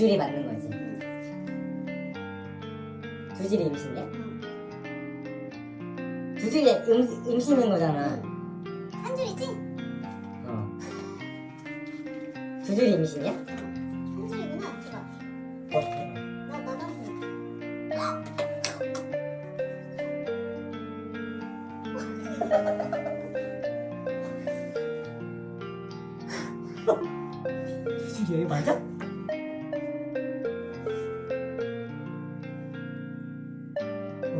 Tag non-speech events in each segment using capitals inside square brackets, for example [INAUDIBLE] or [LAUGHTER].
줄이 맞는 거지. 두 줄이 임신이야? 두 줄이 임, 임신인 거잖아. 한 줄이지? 어. 두 줄이 임신이야? 한 줄이구나. 이거. 어. 나 나가서. [LAUGHS] 두 줄이 맞아?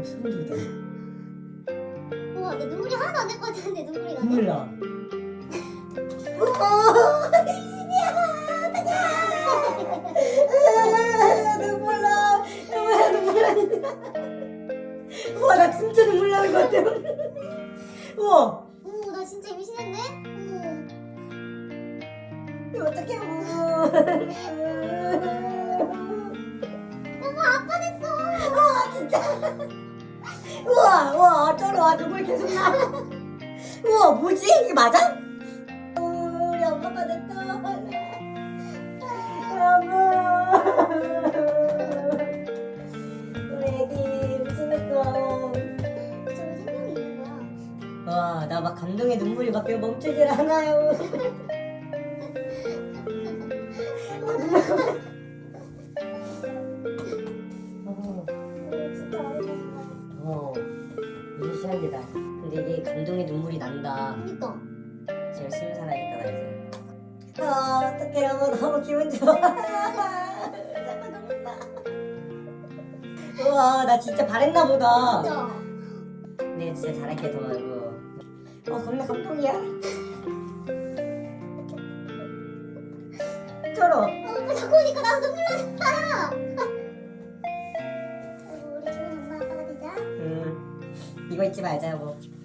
어, 소름 돋아. 우와, 내 눈물이 하나도 안날것 같은데 눈물이 나네. [LAUGHS] 눈물 나. 눈물 나. 왜 눈물 나? 우와 나 진짜 눈물 나는 것 같아. 우와 오, 나 진짜 임신했네? 오. 이거 어떡해 우와. 엄마, 아빠 됐어. 아 진짜. 우와 쩔어 눈물 계속 나. 우와 뭐지 이게 맞아? 우리 엄마가 됐다. 여보. 우리 애기 임신했어. 저기 생명이 있는 거야. 와, 나 막 감동의 눈물이 막 멈추질 않아요. [LAUGHS] 시작이다. 근데 이게 감동의 눈물이 난다. 그니까. 제가 열심히 살아야겠다, 나 이제. 아, 어떡해, 여보. 너무 기분 좋아. 잠깐 너무 다 우와, 나 진짜 바랬나 보다. 진짜. 네, 진짜 잘할게, 더 말고. 어, 겁나 감동이야. [LAUGHS] 쩔어. 어, 자꾸 오니까 나도 눈물 나잖 아. 아이고, 우